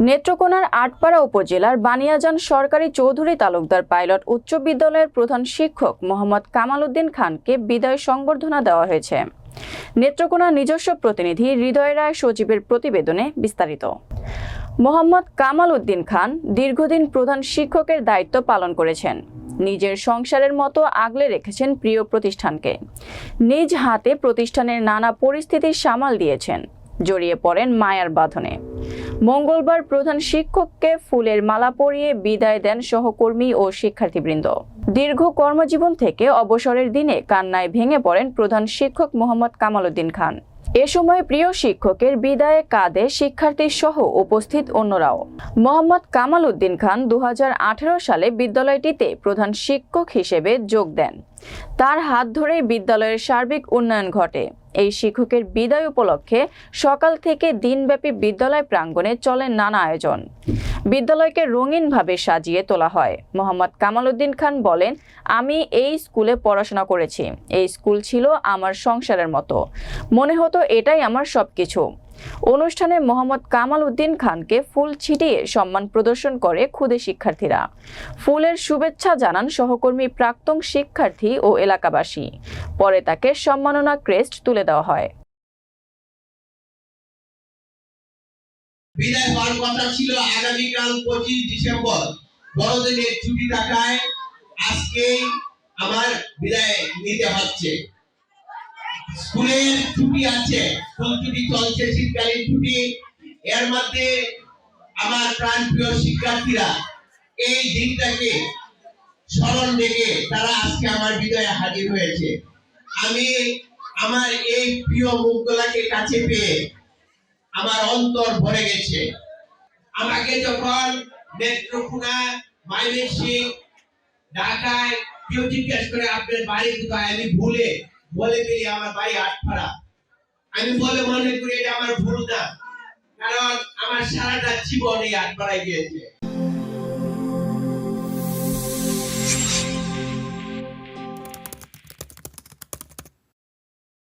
নেত্রকোনার আটপাড়া উপজেলার বানিয়াজান সরকারি চৌধুরী তালুকদার পাইলট উচ্চ বিদ্যালয়ের প্রধান শিক্ষক মোহাম্মদ কামাল উদ্দিন খানকে বিদায় সংবর্ধনা দেওয়া হয়েছে। নেত্রকোনার নিজস্ব প্রতিনিধি হৃদয় রায় সচিবের প্রতিবেদনে বিস্তারিত। মোহাম্মদ কামাল উদ্দিন খান দীর্ঘদিন প্রধান শিক্ষকের দায়িত্ব পালন করেছেন। নিজের সংসারের মতো আগলে রেখেছেন প্রিয় প্রতিষ্ঠানকে। নিজ হাতে প্রতিষ্ঠানের নানা পরিস্থিতি সামাল দিয়েছেন। জড়িয়ে পড়েন মায়ার বাঁধনে। মঙ্গলবার প্রধান শিক্ষককে ফুলের মালা পরিয়ে বিদায় দেন সহকর্মী ও শিক্ষার্থীবৃন্দ। দীর্ঘ কর্মজীবন থেকে অবসরের দিনে কান্নায় ভেঙে পড়েন প্রধান শিক্ষক মোহাম্মদ কামাল উদ্দিন খান। এ সময় প্রিয় শিক্ষকের বিদায়ে কাঁদে শিক্ষার্থী সহ উপস্থিত অন্যরাও। মোহাম্মদ কামাল উদ্দিন খান দু হাজার আঠেরো সালে বিদ্যালয়টিতে প্রধান শিক্ষক হিসেবে যোগ দেন। তার হাত ধরেই বিদ্যালয়ের সার্বিক উন্নয়ন ঘটে। এই শিক্ষকের বিদায় উপলক্ষে সকাল থেকে দিনব্যাপী বিদ্যালয় প্রাঙ্গণে চলে নানা আয়োজন। বিদ্যালয়কে রঙিনভাবে সাজিয়ে তোলা হয়। মোহাম্মদ কামাল উদ্দিন খান বলেন, আমি এই স্কুলে পড়াশোনা করেছি। এই স্কুল ছিল আমার সংসারের মতো। মনে হতো এটাই আমার সবকিছু। অনুষ্ঠানে মোহাম্মদ কামাল উদ্দিন খানকে ফুল ছিটিয়ে সম্মান প্রদর্শন করে খুদে শিক্ষার্থীরা। ফুলের শুভেচ্ছা জানান সহকর্মী প্রাক্তন শিক্ষার্থী ও এলাকাবাসী। পরে তাকে সম্মাননা ক্রেস্ট তুলে দেওয়া হয়। বিদায় হওয়ার কথা ছিল আগামীকাল পঁচিশ ডিসেম্বর। বড়দিনের ছুটি থাকায় আজকেই আমার বিদায় নিতে হচ্ছে। স্কুলের ছুটি আছে, স্কুল ছুটি চলছে, শীতকালীন ছুটি। এর মধ্যে আমার প্রাণপ্রিয় শিক্ষার্থীরা এই দিনটাকে স্মরণ রেখে তারা আজকে আমার বিদায়ে হাজির হয়েছে। আমি আমার এই প্রিয় মুখগুলাকে কাছে পেয়ে আমার অন্তর ভরে গেছে। আমাকে যখন নেত্রকোনা মাইমেসিং ঢাকায় কেউ জিজ্ঞেস করে, আপনার বাড়ি কোথায়? আমি ভুলে, বলে ফেলি আমার বাড়ি আটপাড়া। আমি বলে মনে করি, এটা আমার ভুল না। কারণ আমার সারাটা জীবন এই আটপাড়ায় গিয়েছে।